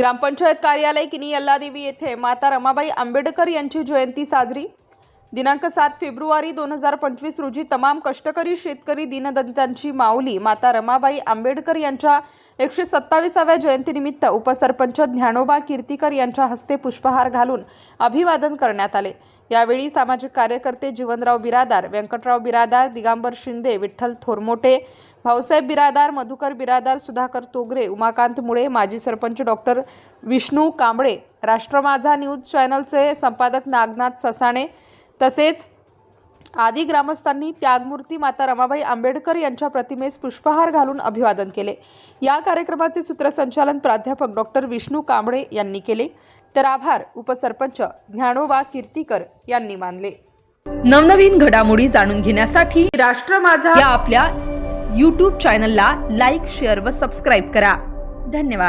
ग्रामपंचायत कार्यालय किनी यल्लादेवी येथे माता रमाबाई आंबेडकर यांची जयंती साजरी. दिनांक सात फेब्रुवारी दोन हजार पंचवीस रोजी तमाम कष्टकरी शेतकरी दीनदलितांची माऊली माता रमाबाई आंबेडकर यांच्या एकशे सत्तावीसाव्या जयंतीनिमित्त उपसरपंच ज्ञानोबा कीर्तीकर यांच्या हस्ते पुष्पहार घालून अभिवादन करण्यात आले. यावेळी सामाजिक कार्यकर्ते जीवनराव बिरादार व्यंकटराव बिरादार दिगांबर शिंदे विठ्ठल थोरमोटे भाऊसाहेब बिरादार मधुकर बिरादार सुधाकर तोगरे उमाकांत मुळे माजी सरपंच डॉक्टर विष्णू कांबळे राष्ट्र माझा न्यूज चॅनलचे संपादक नागनाथ ससाणे तसेच आदी ग्रामस्थांनी त्यागमूर्ती माता रमाबाई आंबेडकर यांच्या प्रतिमेस पुष्पहार घालून अभिवादन केले. या कार्यक्रमाचे सूत्रसंचालन प्राध्यापक डॉक्टर विष्णू कांबळे यांनी केले. तर आभार उपसरपंच ज्ञानोबा कीर्तीकर यांनी मानले. नवनवीन घडामोडी जाणून घेण्यासाठी राष्ट्र माझा या आपल्या यूट्यूब चॅनलला लाईक शेअर व सबस्क्राईब करा. धन्यवाद.